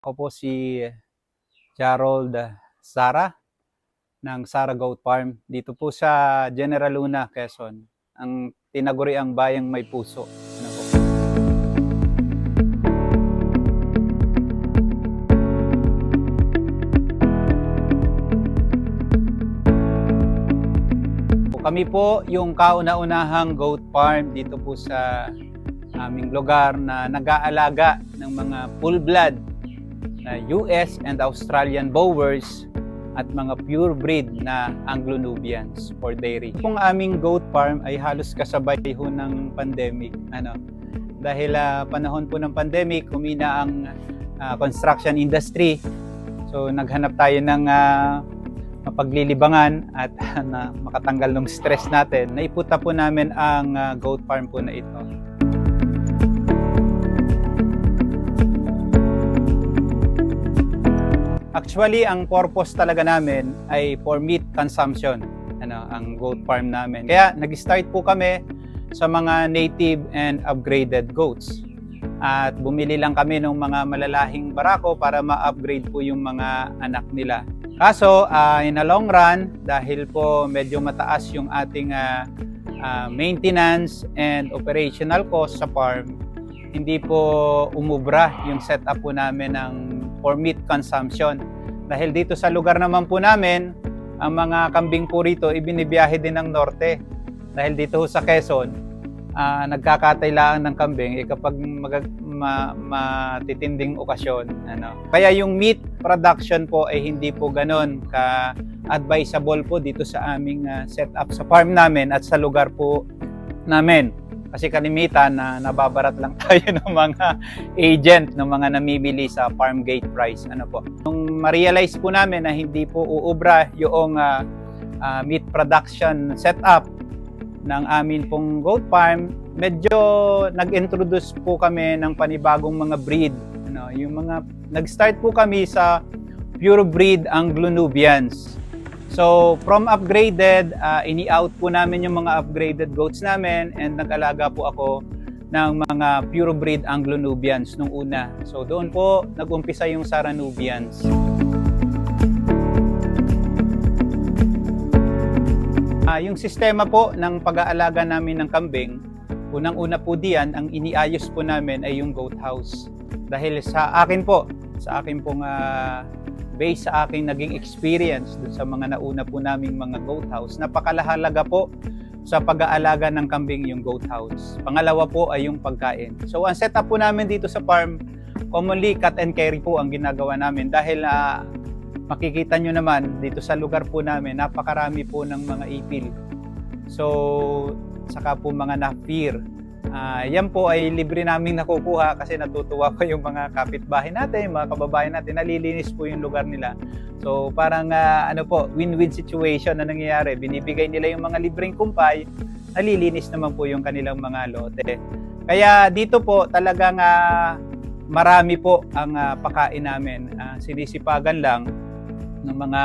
Ako po si Gerald Sara ng Sara Goat Farm dito po sa General Luna, Quezon. Ang tinaguri ang bayang may puso. Ano? Kami po yung kauna-unahang goat farm dito po sa aming lugar na nag-aalaga ng mga full blood na US and Australian Boers at mga pure breed na Anglo-Nubians for dairy. Kung aming goat farm ay halos kasabay ho ng pandemic. Ano, dahil ah, panahon po ng pandemic, kumina ang ah, construction industry. So naghanap tayo ng ah, mapaglilibangan at na makatanggal ng stress natin. Naiputa po namin ang ah, goat farm po na ito. Actually, ang purpose talaga namin ay for meat consumption, ano, ang goat farm namin. Kaya nag-start po kami sa mga native and upgraded goats. At bumili lang kami ng mga malalahing barako para ma-upgrade po yung mga anak nila. Kaso, ah, in a long run, dahil po medyo mataas yung ating ah, ah, maintenance and operational cost sa farm, hindi po umubra yung setup po namin ng for meat consumption. Dahil dito sa lugar naman po namin, ang mga kambing po rito ibinibiyahe din ng norte. Dahil dito sa Quezon, ah, nagkakatailaan ng kambing eh, kapag mag, ma, matitinding okasyon. Ano. Kaya yung meat production po ay hindi po ganon ka advisable po dito sa aming ah, setup sa farm namin at sa lugar po namin. Kasi kalimitan na nababarat lang tayo ng mga agent, ng mga namimili sa farm gate price. Ano po. Nung ma-realize po namin na hindi po uubra yung ah, ah, meat production setup ng amin pong goat farm, medyo nag-introduce po kami ng panibagong mga breed. Ano, yung mga nag-start po kami sa pure breed Anglo-Nubians. So, from upgraded, ah, ini-out po namin yung mga upgraded goats namin and nag-alaga po ako ng mga pure breed Anglo-Nubians nung una. So, doon po nag-umpisa yung Sara Nubians. Ah, yung sistema po ng pag-aalaga namin ng kambing, unang-una po diyan, ang iniayos po namin ay yung goat house. Dahil sa akin po, sa akin pong ah, based sa aking naging experience dun sa mga nauna po naming mga goat house, napakalahalaga po sa pag-aalaga ng kambing yung goat house. Pangalawa po ay yung pagkain. So ang setup po namin dito sa farm, commonly cut and carry po ang ginagawa namin dahil ah, makikita nyo naman dito sa lugar po namin, napakarami po ng mga ipil. So, saka po mga na-fear. Ah, yan po ay libre naming nakukuha kasi natutuwa pa yung mga kapitbahay natin, mga kababayan natin, nalilinis po yung lugar nila. So parang ah, ano po, win-win situation na nangyayari. Binibigay nila yung mga libreng kumpay, nalilinis naman po yung kanilang mga lote. Kaya dito po talagang ah, marami po ang ah, pakain namin. Ah, sinisipagan lang ng mga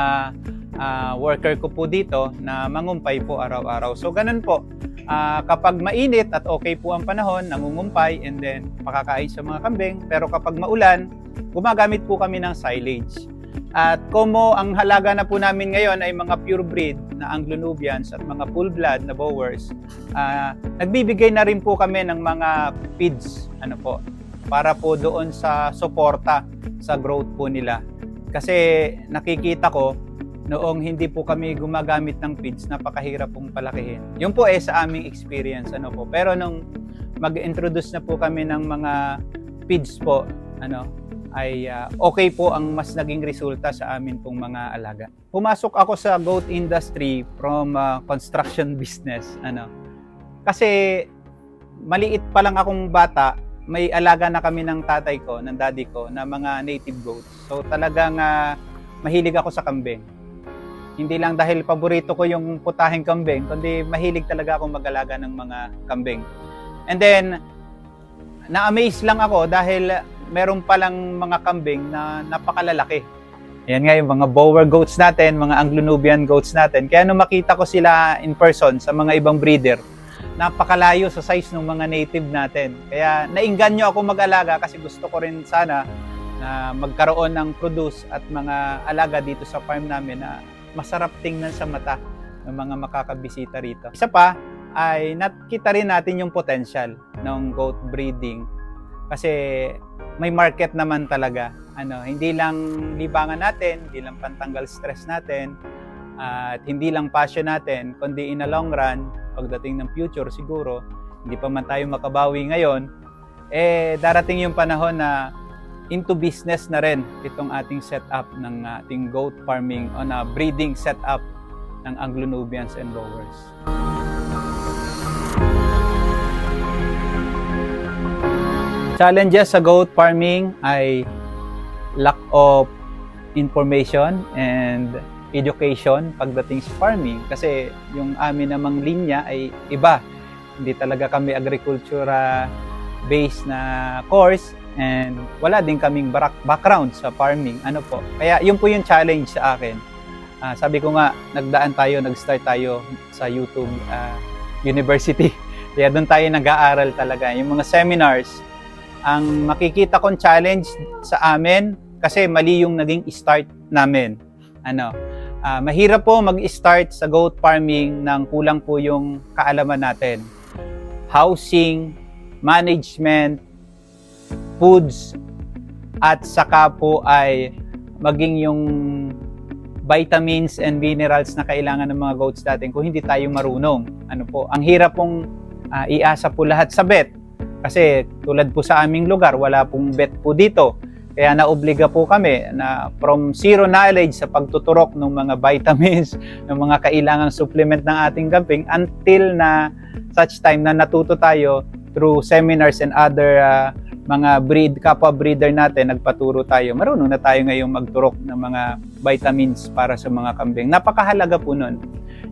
ah, worker ko po dito na mangumpay po araw-araw. So ganun po. Ah, kapag mainit at okay po ang panahon, nangungumpay and then pakakain sa mga kambing. Pero kapag maulan, gumagamit po kami ng silage. At como ang halaga na po namin ngayon ay mga pure breed na Anglo-Nubians at mga full blood na Boers, ah, nagbibigay na rin po kami ng mga feeds ano po, para po doon sa suporta sa growth po nila. Kasi nakikita ko noong hindi po kami gumagamit ng feeds, napakahirap pong palakihin. Yun po eh sa aming experience ano po. Pero nung mag-introduce na po kami ng mga feeds po, ano, ay ah, okay po ang mas naging resulta sa amin pong mga alaga. Pumasok ako sa goat industry from ah, construction business, ano. Kasi maliit pa lang akong bata, may alaga na kami ng tatay ko, ng daddy ko, na mga native goats. So talagang ah, mahilig ako sa kambing. Hindi lang dahil paborito ko yung putahing kambing, kundi mahilig talaga akong mag-alaga ng mga kambing. And then, na-amaze lang ako dahil meron palang mga kambing na napakalalaki. Yan nga yung mga Boer goats natin, mga Anglo-Nubian goats natin. Kaya nung makita ko sila in person sa mga ibang breeder, napakalayo sa size ng mga native natin. Kaya nainganyo ako mag-alaga kasi gusto ko rin sana na magkaroon ng produce at mga alaga dito sa farm namin na masarap tingnan sa mata ng mga makakabisita rito. Isa pa ay nakita rin natin yung potential ng goat breeding kasi may market naman talaga. Ano, hindi lang libangan natin, hindi lang pantanggal stress natin, at hindi lang passion natin, kundi in the long run, pagdating ng future siguro, hindi pa man tayo makabawi ngayon, eh darating yung panahon na into business na rin itong ating setup ng ating goat farming on a breeding setup ng Anglo-Nubians and Boers. Challenges sa goat farming ay lack of information and education pagdating sa farming kasi yung amin namang linya ay iba. Hindi talaga kami agriculture ah, based na course and wala din kaming background sa farming. Ano po? Kaya yun po yung challenge sa akin. Ah, sabi ko nga, nagdaan tayo, nag-start tayo sa YouTube ah, University. Kaya doon tayo nag-aaral talaga. Yung mga seminars, ang makikita kong challenge sa amin kasi mali yung naging start namin. Ano, ah, mahirap po mag-start sa goat farming nang kulang po yung kaalaman natin. Housing, management, foods, at saka po ay maging yung vitamins and minerals na kailangan ng mga goats natin kung hindi tayo marunong. Ano po, ang hirap pong ah, iasa po lahat sa vet. Kasi tulad po sa aming lugar, wala pong vet po dito. Kaya naobliga po kami na from zero knowledge sa pagtuturok ng mga vitamins, ng mga kailangang supplement ng ating camping until na such time na natuto tayo through seminars and other ah, mga breed, kapwa breeder natin, nagpaturo tayo. Marunong na tayo ngayong magturok ng mga vitamins para sa mga kambing. Napakahalaga po nun.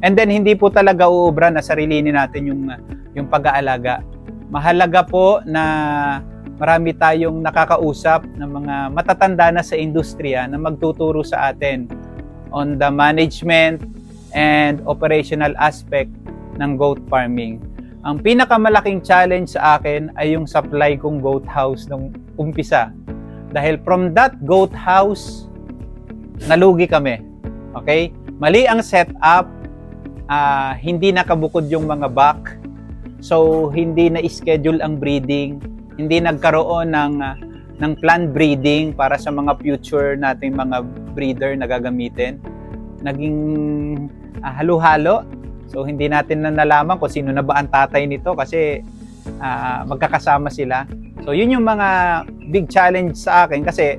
And then hindi po talaga uubra na sarilinin natin yung, yung pag-aalaga. Mahalaga po na marami tayong nakakausap ng mga matatanda na sa industriya na magtuturo sa atin on the management and operational aspect ng goat farming. Ang pinakamalaking challenge sa akin ay yung supply kong goat house nung umpisa. Dahil from that goat house, nalugi kami. Okay? Mali ang setup, ah, hindi nakabukod yung mga back, so hindi na-schedule ang breeding, hindi nagkaroon ng ah, ng planned breeding para sa mga future nating mga breeder na gagamitin. Naging ah, halo-halo. So hindi natin na nalaman kung sino na ba ang tatay nito kasi ah, magkakasama sila. So yun yung mga big challenge sa akin kasi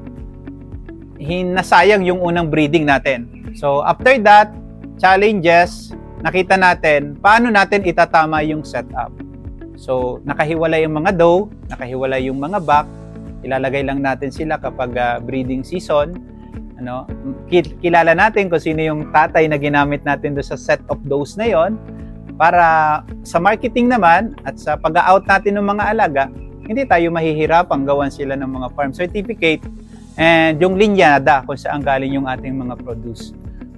hinasayang yung unang breeding natin. So after that, challenges, nakita natin paano natin itatama yung setup. So nakahiwalay yung mga doe, nakahiwalay yung mga buck, ilalagay lang natin sila kapag ah, breeding season. Ano, ki- kilala natin kung sino yung tatay na ginamit natin do sa set of those na yon para sa marketing naman at sa pag-out natin ng mga alaga, hindi tayo mahihirapang gawan sila ng mga farm certificate and yung linyada kung saan galing yung ating mga produce.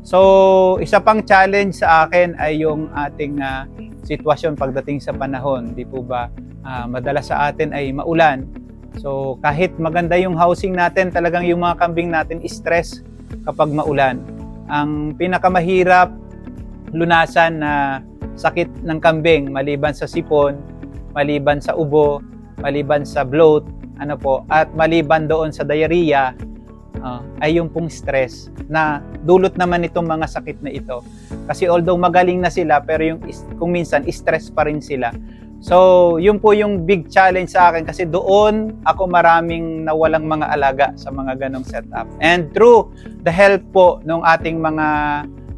So, isa pang challenge sa akin ay yung ating ah, sitwasyon pagdating sa panahon. Di po ba ah, madalas sa atin ay maulan. So, kahit maganda yung housing natin, talagang yung mga kambing natin stress kapag maulan. Ang pinakamahirap lunasan na sakit ng kambing maliban sa sipon, maliban sa ubo, maliban sa bloat, ano po, at maliban doon sa diarrhea, ah, ay yung pong stress na dulot naman itong mga sakit na ito. Kasi although magaling na sila, pero yung kung minsan stress pa rin sila. So, yun po yung big challenge sa akin kasi doon ako maraming nawalang mga alaga sa mga ganong setup. And through the help po ng ating mga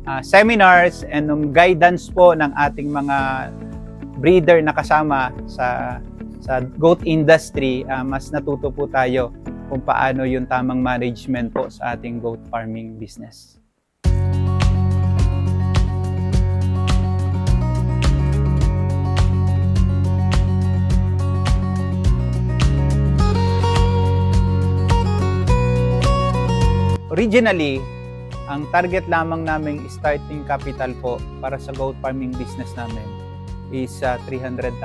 ah, seminars and ng guidance po ng ating mga breeder na kasama sa sa goat industry, ah, mas natuto po tayo kung paano yung tamang management po sa ating goat farming business. Originally, ang target lamang naming starting capital po para sa goat farming business namin is ah, 300,000.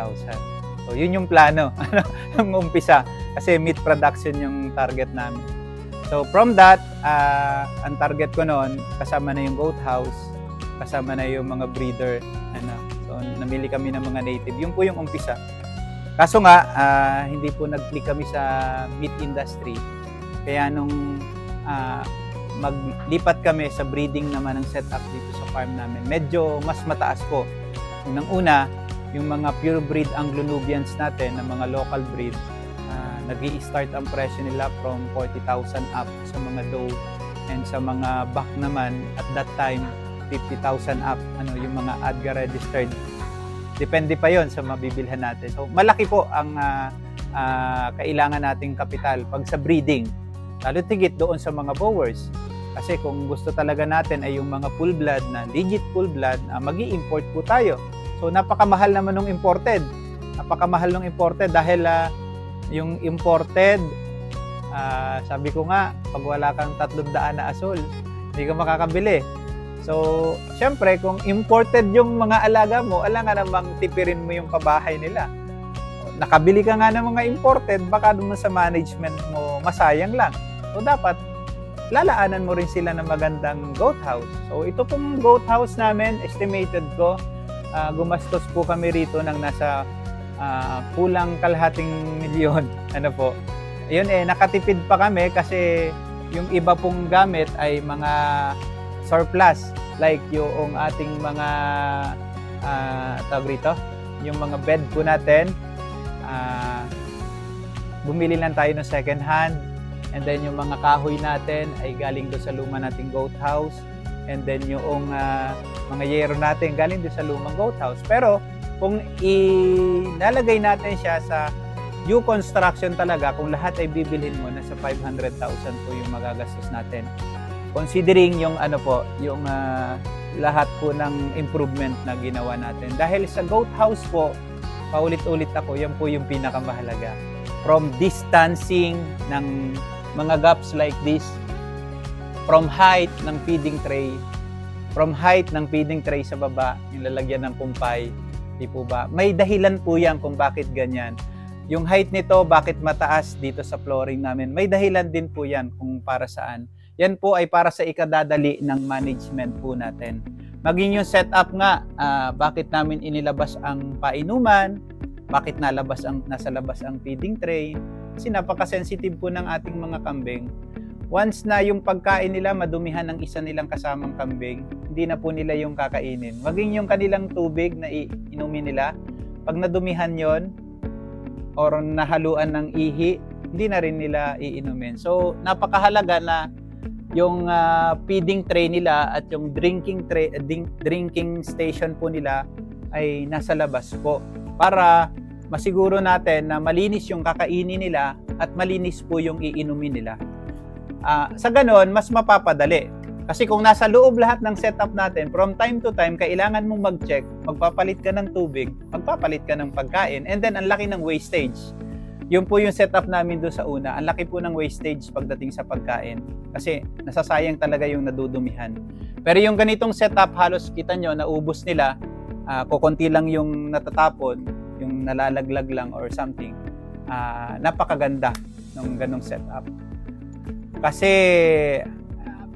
So, yun yung plano ng umpisa kasi meat production yung target namin. So from that, ah, ang target ko noon, kasama na yung goat house, kasama na yung mga breeder. Ano, so namili kami ng mga native. Yun po yung umpisa. Kaso nga, ah, hindi po nag-click kami sa meat industry. Kaya nung ah, maglipat kami sa breeding naman ng setup dito sa farm namin, medyo mas mataas po. Unang una, yung mga pure breed Anglo-Nubians natin, na mga local breed, uh, nag start ang presyo nila from 40,000 up sa mga doe and sa mga back naman at that time 50,000 up ano yung mga ADGA registered. Depende pa yon sa mabibilhan natin. So malaki po ang ah, ah, kailangan nating kapital pag sa breeding lalo tigit doon sa mga bowers kasi kung gusto talaga natin ay yung mga full blood na legit full blood uh, magi import po tayo so napakamahal naman ng imported napakamahal ng imported dahil ah, yung imported, ah, sabi ko nga, pag wala kang 300 na asol, hindi ka makakabili. So, syempre, kung imported yung mga alaga mo, ala nga namang tipirin mo yung pabahay nila. Nakabili ka nga ng mga imported, baka naman sa management mo, masayang lang. So, dapat, lalaanan mo rin sila ng magandang goat house. So, ito pong goat house namin, estimated ko, ah, gumastos po kami rito ng nasa ah, kulang kalahating milyon. Ano po? Ayun eh, nakatipid pa kami kasi yung iba pong gamit ay mga surplus. Like yung ating mga, uh, tawag rito, yung mga bed po natin, ah, bumili lang tayo ng second hand. And then yung mga kahoy natin ay galing doon sa luma nating goat house. And then yung ah, mga yero natin galing doon sa lumang goat house. Pero kung inalagay natin siya sa new construction talaga, kung lahat ay bibilhin mo, nasa 500,000 po yung magagastos natin. Considering yung ano po, yung ah, lahat po ng improvement na ginawa natin. Dahil sa goat house po, paulit-ulit ako, yan po yung pinakamahalaga. From distancing ng mga gaps like this, from height ng feeding tray, from height ng feeding tray sa baba, yung lalagyan ng kumpay, Di po ba? May dahilan po yan kung bakit ganyan. Yung height nito, bakit mataas dito sa flooring namin, may dahilan din po yan kung para saan. Yan po ay para sa ikadadali ng management po natin. Maging yung setup nga, ah, bakit namin inilabas ang painuman, bakit nalabas ang, nasa labas ang feeding tray, kasi napaka-sensitive po ng ating mga kambing once na yung pagkain nila madumihan ng isa nilang kasamang kambing, hindi na po nila yung kakainin. Maging yung kanilang tubig na inumin nila, pag nadumihan yon or nahaluan ng ihi, hindi na rin nila iinumin. So, napakahalaga na yung uh, feeding tray nila at yung drinking tray, uh, drinking station po nila ay nasa labas po para masiguro natin na malinis yung kakainin nila at malinis po yung iinumin nila. Uh, sa ganon, mas mapapadali. Kasi kung nasa loob lahat ng setup natin, from time to time, kailangan mong mag-check, magpapalit ka ng tubig, magpapalit ka ng pagkain, and then ang laki ng wastage. Yun po yung setup namin doon sa una. Ang laki po ng wastage pagdating sa pagkain. Kasi nasasayang talaga yung nadudumihan. Pero yung ganitong setup, halos kita nyo, naubos nila, uh, kukunti lang yung natatapon, yung nalalaglag lang or something. Uh, napakaganda ng ganong setup. Kasi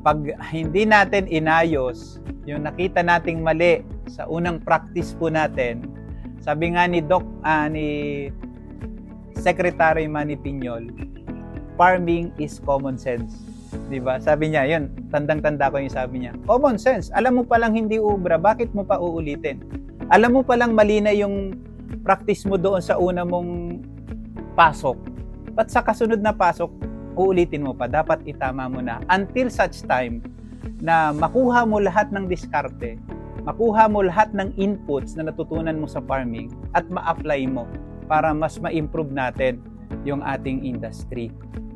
pag hindi natin inayos yung nakita nating mali sa unang practice po natin, sabi nga ni Doc uh, ni Secretary Manny Piñol, farming is common sense. 'Di ba? Sabi niya, 'yun, tandang-tanda ko yung sabi niya. Common sense. Alam mo pa lang hindi ubra, bakit mo pa uulitin? Alam mo pa lang mali na yung practice mo doon sa una mong pasok. Ba't sa kasunod na pasok, uulitin mo pa, dapat itama mo na until such time na makuha mo lahat ng diskarte, makuha mo lahat ng inputs na natutunan mo sa farming at ma-apply mo para mas ma-improve natin yung ating industry.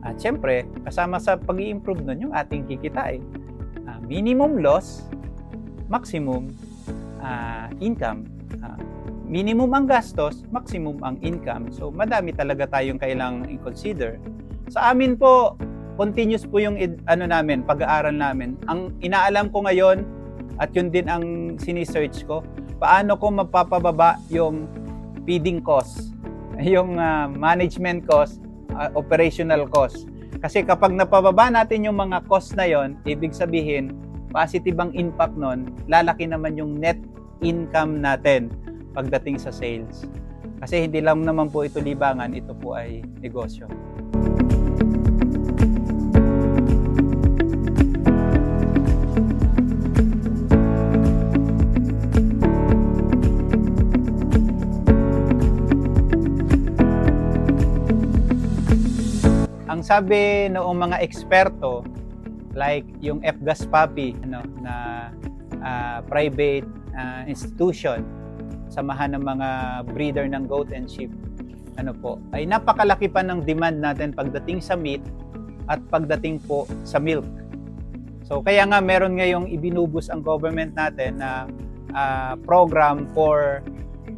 At syempre, kasama sa pag improve nun yung ating kikitain. Uh, minimum loss, maximum uh, income. Uh, minimum ang gastos, maximum ang income. So, madami talaga tayong kailangang i-consider sa amin po, continuous po yung ano namin, pag-aaral namin. Ang inaalam ko ngayon at yun din ang sini-search ko, paano ko mapapababa yung feeding cost, yung uh, management cost, uh, operational cost. Kasi kapag napababa natin yung mga cost na yon, ibig sabihin, positive ang impact nun, lalaki naman yung net income natin pagdating sa sales. Kasi hindi lang naman po ito libangan, ito po ay negosyo. Sabi noong mga eksperto, like yung FGAS Papi, ano, na ah, private ah, institution, samahan ng mga breeder ng goat and sheep, ano po, ay napakalaki pa ng demand natin pagdating sa meat at pagdating po sa milk. So kaya nga meron ngayong ibinubus ang government natin na ah, program for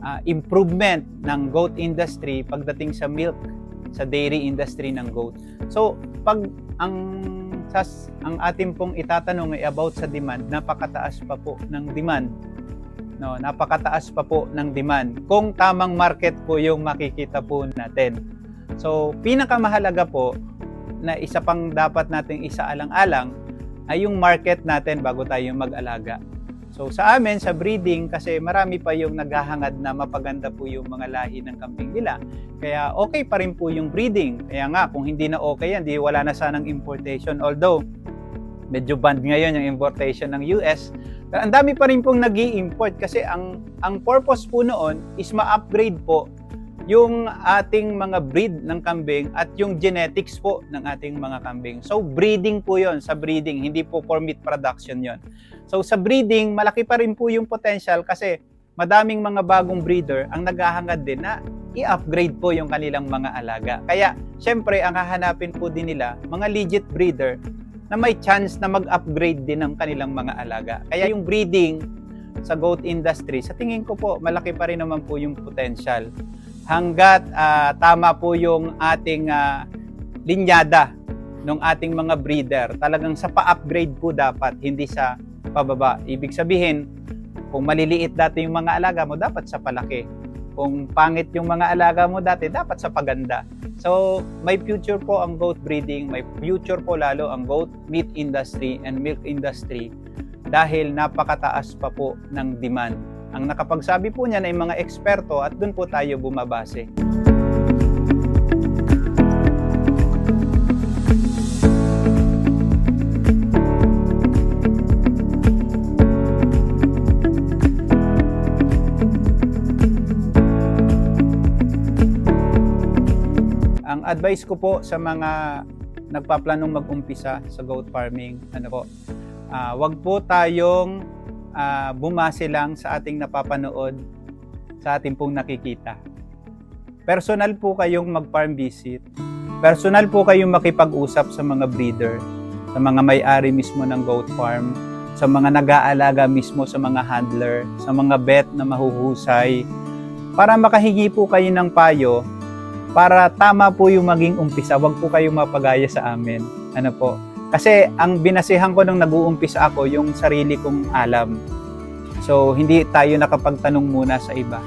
ah, improvement ng goat industry pagdating sa milk sa dairy industry ng goat. So, pag ang sas, ang atin pong itatanong ay about sa demand, napakataas pa po ng demand. No, napakataas pa po ng demand. Kung tamang market po yung makikita po natin. So, pinakamahalaga po na isa pang dapat nating isaalang-alang ay yung market natin bago tayo mag-alaga. So sa amin, sa breeding, kasi marami pa yung naghahangad na mapaganda po yung mga lahi ng kambing nila. Kaya okay pa rin po yung breeding. Kaya nga, kung hindi na okay yan, di wala na sanang importation. Although, medyo banned ngayon yung importation ng US. Pero ang dami pa rin pong nag import kasi ang, ang purpose po noon is ma-upgrade po yung ating mga breed ng kambing at yung genetics po ng ating mga kambing. So breeding po yon sa breeding, hindi po for meat production yon. So sa breeding, malaki pa rin po yung potential kasi madaming mga bagong breeder ang naghahangad din na i-upgrade po yung kanilang mga alaga. Kaya syempre ang hahanapin po din nila mga legit breeder na may chance na mag-upgrade din ng kanilang mga alaga. Kaya yung breeding sa goat industry, sa tingin ko po, malaki pa rin naman po yung potential hanggat ah, tama po yung ating ah, linyada ng ating mga breeder. Talagang sa pa-upgrade po dapat, hindi sa pababa. Ibig sabihin, kung maliliit dati yung mga alaga mo, dapat sa palaki. Kung pangit yung mga alaga mo dati, dapat sa paganda. So, may future po ang goat breeding, may future po lalo ang goat meat industry and milk industry dahil napakataas pa po ng demand. Ang nakapagsabi po niyan ay mga eksperto at doon po tayo bumabase. Ang advice ko po sa mga nagpaplanong mag-umpisa sa goat farming, ano po, ah, wag po tayong ah, bumase lang sa ating napapanood, sa ating pong nakikita. Personal po kayong mag-farm visit. Personal po kayong makipag-usap sa mga breeder, sa mga may-ari mismo ng goat farm, sa mga nag-aalaga mismo sa mga handler, sa mga vet na mahuhusay, para makahingi po kayo ng payo para tama po yung maging umpisa, wag po kayong mapagaya sa amin. Ano po? Kasi ang binasihan ko nung nag-uumpisa ako, yung sarili kong alam. So, hindi tayo nakapagtanong muna sa iba.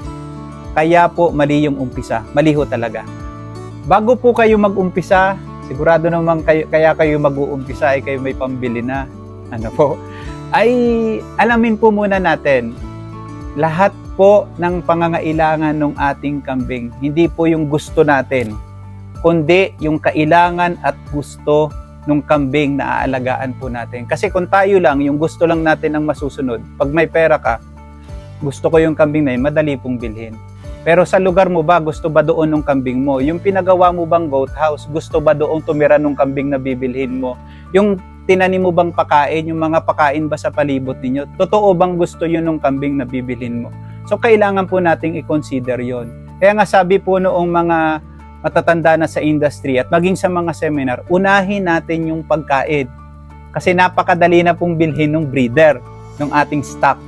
Kaya po mali yung umpisa. Mali ho talaga. Bago po kayo mag-umpisa, sigurado naman kayo, kaya kayo mag-uumpisa ay kayo may pambili na. Ano po? Ay alamin po muna natin lahat po ng pangangailangan ng ating kambing. Hindi po yung gusto natin, kundi yung kailangan at gusto ng kambing na aalagaan po natin. Kasi kung tayo lang, yung gusto lang natin ang masusunod, pag may pera ka, gusto ko yung kambing na yun, madali pong bilhin. Pero sa lugar mo ba, gusto ba doon ng kambing mo? Yung pinagawa mo bang goat house, gusto ba doon tumira ng kambing na bibilhin mo? Yung tinanim mo bang pakain, yung mga pakain ba sa palibot ninyo? Totoo bang gusto yun ng kambing na bibilhin mo? So kailangan po nating i-consider yon. Kaya nga sabi po noong mga matatanda na sa industry at maging sa mga seminar, unahin natin yung pagkain. Kasi napakadali na pong bilhin ng breeder ng ating stock.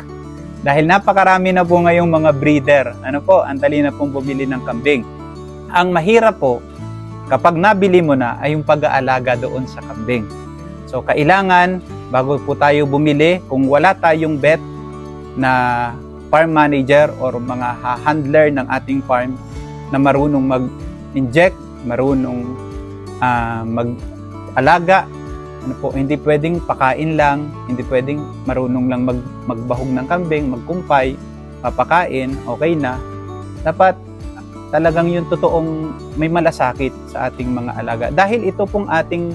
Dahil napakarami na po ngayong mga breeder. Ano po, ang dali na pong bumili ng kambing. Ang mahirap po, kapag nabili mo na, ay yung pag-aalaga doon sa kambing. So, kailangan, bago po tayo bumili, kung wala tayong bet na farm manager or mga ha- handler ng ating farm na marunong mag-inject, marunong ah, mag alaga. Ano po, hindi pwedeng pakain lang, hindi pwedeng marunong lang mag, magbahog ng kambing, magkumpay, papakain, okay na. Dapat talagang yung totoong may malasakit sa ating mga alaga. Dahil ito pong ating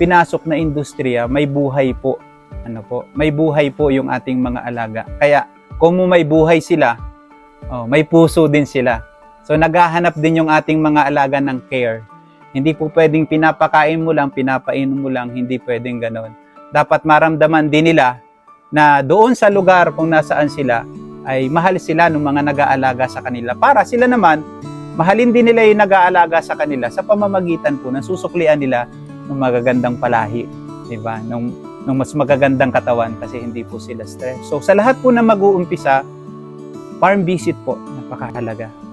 pinasok na industriya, may buhay po. Ano po, may buhay po yung ating mga alaga. Kaya kung may buhay sila, oh, may puso din sila. So naghahanap din yung ating mga alaga ng care. Hindi po pwedeng pinapakain mo lang, pinapainom mo lang, hindi pwedeng ganon. Dapat maramdaman din nila na doon sa lugar kung nasaan sila, ay mahal sila ng mga nag-aalaga sa kanila. Para sila naman, mahalin din nila yung nag-aalaga sa kanila sa pamamagitan po ng susuklian nila ng magagandang palahi. Diba? Nung, nung mas magagandang katawan kasi hindi po sila stress. So sa lahat po na mag-uumpisa, farm visit po, napakahalaga.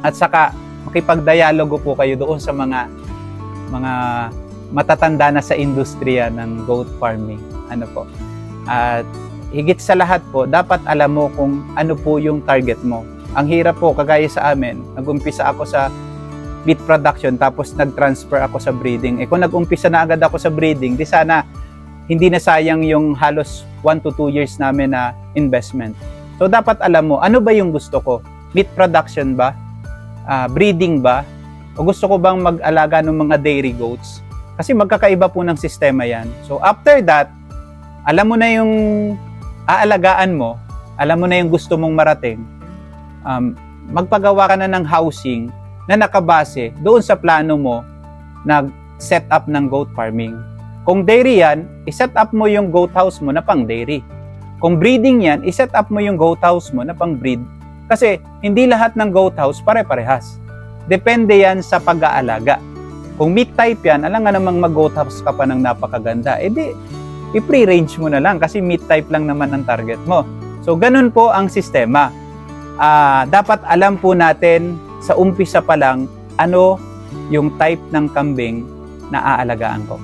At saka, makipagdialogo po kayo doon sa mga mga matatanda na sa industriya ng goat farming. Ano po? At higit sa lahat po, dapat alam mo kung ano po yung target mo. Ang hirap po, kagaya sa amin, nag-umpisa ako sa meat production tapos nag-transfer ako sa breeding. Eh kung nag-umpisa na agad ako sa breeding, di sana hindi na sayang yung halos 1 to 2 years namin na investment. So dapat alam mo, ano ba yung gusto ko? Meat production ba? Ah, breeding ba? O gusto ko bang mag-alaga ng mga dairy goats? Kasi magkakaiba po ng sistema yan. So after that, alam mo na yung aalagaan mo, alam mo na yung gusto mong marating, um, magpagawa ka na ng housing na nakabase doon sa plano mo na set up ng goat farming. Kung dairy yan, iset up mo yung goat house mo na pang dairy. Kung breeding yan, iset up mo yung goat house mo na pang breed. Kasi hindi lahat ng goat house pare-parehas. Depende yan sa pag-aalaga. Kung meat type yan, alam nga namang mag-goat house ka pa ng napakaganda. Eh di, i-free range mo na lang kasi meat type lang naman ang target mo. So, ganun po ang sistema. Ah, dapat alam po natin sa umpisa pa lang ano yung type ng kambing na aalagaan ko.